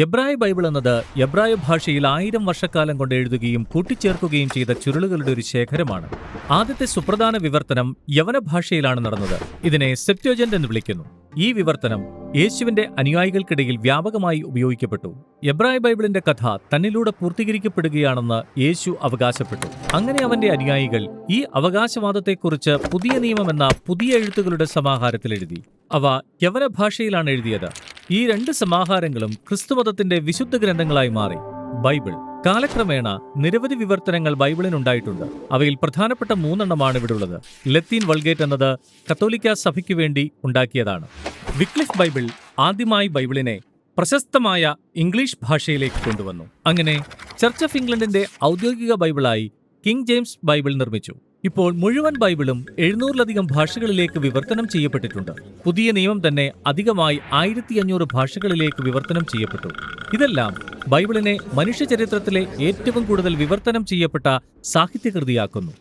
എബ്രായ ബൈബിൾ എന്നത് എബ്രായ ഭാഷയിൽ ആയിരം വർഷക്കാലം കൊണ്ട് എഴുതുകയും കൂട്ടിച്ചേർക്കുകയും ചെയ്ത ചുരുളുകളുടെ ഒരു ശേഖരമാണ്. ആദ്യത്തെ സുപ്രധാന വിവർത്തനം യവന ഭാഷയിലാണ് നടന്നത്. ഇതിനെ സെപ്റ്റോജന്റ് എന്ന് വിളിക്കുന്നു. ഈ വിവർത്തനം യേശുവിന്റെ അനുയായികൾക്കിടയിൽ വ്യാപകമായി ഉപയോഗിക്കപ്പെട്ടു. എബ്രായ ബൈബിളിന്റെ കഥ തന്നിലൂടെ പൂർത്തീകരിക്കപ്പെടുകയാണെന്ന് യേശു അവകാശപ്പെട്ടു. അങ്ങനെ അവന്റെ അനുയായികൾ ഈ അവകാശവാദത്തെക്കുറിച്ച് പുതിയ നിയമം എന്ന പുതിയ എഴുത്തുകളുടെ സമാഹാരത്തിൽ എഴുതി. അവ യവന ഭാഷയിലാണ് എഴുതിയത്. ഈ രണ്ട് സമാഹാരങ്ങളും ക്രിസ്തുമതത്തിന്റെ വിശുദ്ധ ഗ്രന്ഥങ്ങളായി മാറി. ബൈബിൾ. കാലക്രമേണ നിരവധി വിവർത്തനങ്ങൾ ബൈബിളിനുണ്ടായിട്ടുണ്ട്. അവയിൽ പ്രധാനപ്പെട്ട മൂന്നെണ്ണമാണ് ഇവിടെ ഉള്ളത് ലത്തീൻ വൾഗേറ്റ് എന്നത് കത്തോലിക്ക സഭയ്ക്ക് വേണ്ടി ഉണ്ടാക്കിയതാണ്. വിക്ലിഫ് ബൈബിൾ ആദ്യമായി ബൈബിളിനെ പ്രശസ്തമായ ഇംഗ്ലീഷ് ഭാഷയിലേക്ക് കൊണ്ടുവന്നു. അങ്ങനെ ചർച്ച് ഓഫ് ഇംഗ്ലണ്ടിന്റെ ഔദ്യോഗിക ബൈബിളായി കിങ് ജെയിംസ് ബൈബിൾ നിർമ്മിച്ചു. ഇപ്പോൾ മുഴുവൻ ബൈബിളും എഴുന്നൂറിലധികം ഭാഷകളിലേക്ക് വിവർത്തനം ചെയ്യപ്പെട്ടിട്ടുണ്ട്. പുതിയ നിയമം തന്നെ അധികമായി ആയിരത്തി അഞ്ഞൂറ് ഭാഷകളിലേക്ക് വിവർത്തനം ചെയ്യപ്പെട്ടു. ഇതെല്ലാം ബൈബിളിനെ മനുഷ്യചരിത്രത്തിലെ ഏറ്റവും കൂടുതൽ വിവർത്തനം ചെയ്യപ്പെട്ട സാഹിത്യകൃതിയാക്കുന്നു.